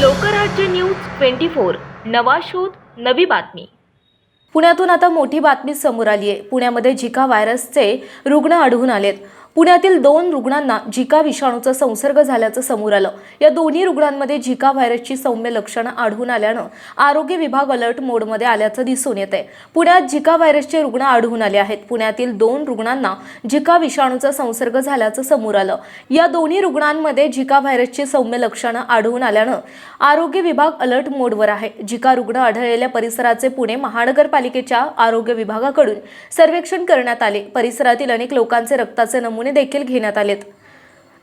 Lokrajya news twenty four नवा शोध नवी बातमी. पुण्यातून आता मोठी बातमी समोर आली आहे पुण्यामध्ये झिका व्हायरसचे रुग्ण आढळून आलेत. पुण्यातील दोन रुग्णांना झिका विषाणूचा संसर्ग झाल्याचं समोर आलं. या दोन्ही रुग्णांमध्ये झिका व्हायरसची सौम्य लक्षणं आढळून आल्यानं आरोग्य विभाग अलर्ट मोडमध्ये आल्याचं दिसून येत आहे पुण्यात झिका व्हायरसचे रुग्ण आढळून आले आहेत. पुण्यातील दोन रुग्णांना झिका विषाणूचा संसर्ग झाल्याचं समोर आलं. या दोन्ही रुग्णांमध्ये झिका व्हायरसची सौम्य लक्षणं आढळून आल्यानं आरोग्य विभाग अलर्ट मोडवर आहे. झिका रुग्ण आढळलेल्या परिसराचे पुणे महानगरपालिकेच्या आरोग्य विभागाकडून सर्वेक्षण करण्यात आले. परिसरातील अनेक लोकांचे रक्ताचे नमुने देखील घेण्यात आलेत.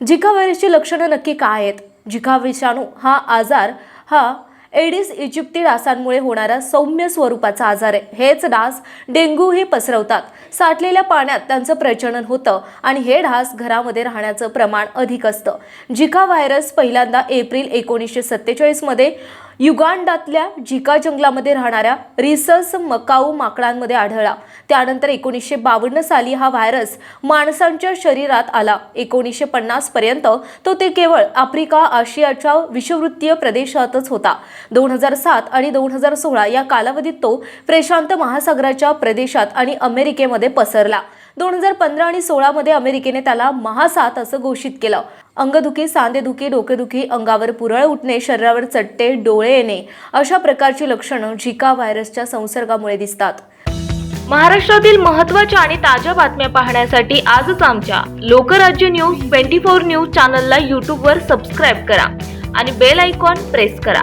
झिका व्हायरसची लक्षणं नक्की काय आहेत? झिका विषाणू हा आजार हा एडिस इजिप्ती डासांमुळे होणारा सौम्य स्वरूपाचा आजार आहे. हेच डास डेंग्यूही पसरवतात. साठलेल्या पाण्यात त्यांचं प्रचलन होतं आणि हे डास घरामध्ये राहण्याचं प्रमाण अधिक असतं. झिका व्हायरस पहिल्यांदा एप्रिल एकोणीसशे सत्तेचाळीसमध्ये युगांडातल्या झिका जंगलामध्ये राहणाऱ्या रिसस मकाऊ माकडांमध्ये आढळला. त्यानंतर एकोणीसशे बावन्न साली हा व्हायरस माणसांच्या शरीरात आला. एकोणीसशे पन्नास पर्यंत तो ते केवळ आफ्रिका आशियाच्या विषुववृत्तीय प्रदेशातच होता. दोन हजार सात आणि दोन हजार सोळा या कालावधीत तो प्रशांत महासागराच्या प्रदेशात आणि अमेरिकेमध्ये पसरला. दोन हजार पंधरा आणि सोळामध्ये अमेरिकेने त्याला महासात असं घोषित केलं. अंगदुखी सांधेदुखी डोकेदुखी अंगावर पुरळ उठणे शरीरावर चट्टे डोळे येणे अशा प्रकारची लक्षणं झिका व्हायरसच्या संसर्गामुळे दिसतात. महाराष्ट्रातील महत्त्वाच्या आणि ताज्या बातम्या पाहण्यासाठी आजच आमच्या Lokrajya news twenty four news चॅनलला यूट्यूबवर सबस्क्राईब करा आणि बेल आयकॉन प्रेस करा.